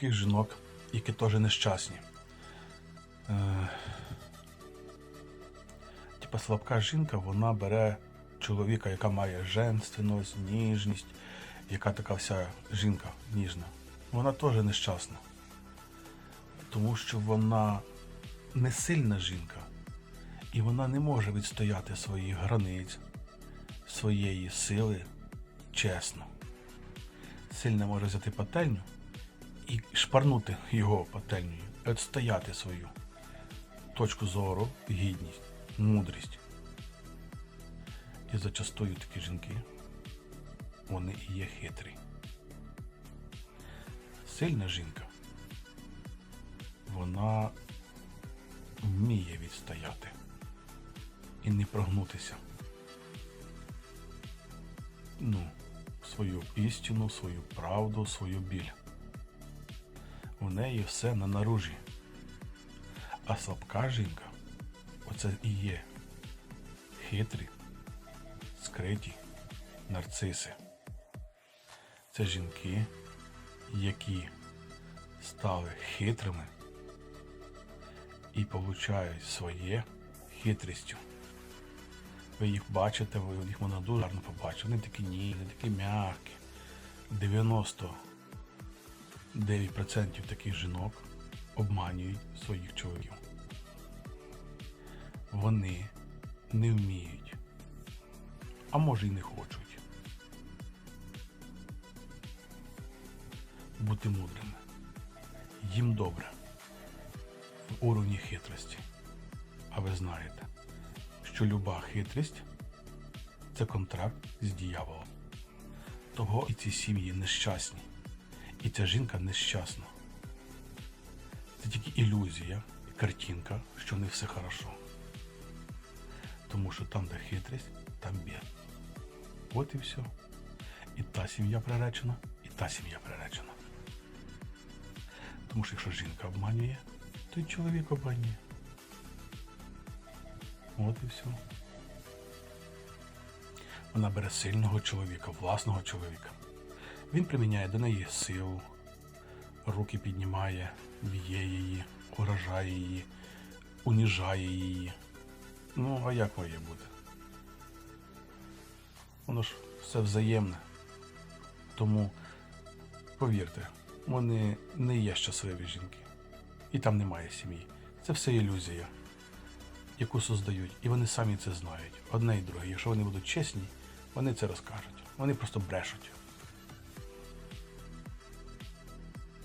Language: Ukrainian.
слабких жінок, які теж нещасні. Е, Типа слабка жінка, вона бере чоловіка, яка має женственність, ніжність, яка така вся жінка ніжна. Вона теж нещасна. Тому що вона не сильна жінка, і вона не може відстояти своїх границь, своєї сили чесно. Сильна може взяти пательню і шпарнути його пательнею, відстояти свою точку зору, гідність, мудрість. І зачастую такі жінки, вони і є хитрі. Сильна жінка, вона вміє відстояти і не прогнутися. Ну, свою істину, свою правду, свою біль. У неї все на наружі. А слабка жінка оце і є хитрі, скриті нарциси. Це жінки, які стали хитрими і получають своє хитрістю. Ви їх бачите, ви їх можна дуже гарно побачити. Вони такі ніжні, такі м'які. 99% таких жінок обманюють своїх чоловіків. Вони не вміють, а може й не хочуть бути мудрими. Їм добре в уровні хитрості. А ви знаєте, що люба хитрість це контракт з дияволом. Того і ці сім'ї нещасні. І ця жінка нещасна. Це тільки ілюзія, картинка, що не все хорошо. Тому що там, де хитрість, там бід. От і все. І та сім'я приречена, і та сім'я приречена. Тому що якщо жінка обманює, то й чоловік обманює. От і все. Вона бере сильного чоловіка, власного чоловіка. Він приміняє до неї силу, руки піднімає, б'є її, уражає її, уніжає її. Ну, а як має бути? Воно ж все взаємне. Тому, повірте, вони не є щасливі жінки. І там немає сім'ї. Це все ілюзія, яку создають. І вони самі це знають. Одне і друге. Якщо вони будуть чесні, вони це розкажуть. Вони просто брешуть.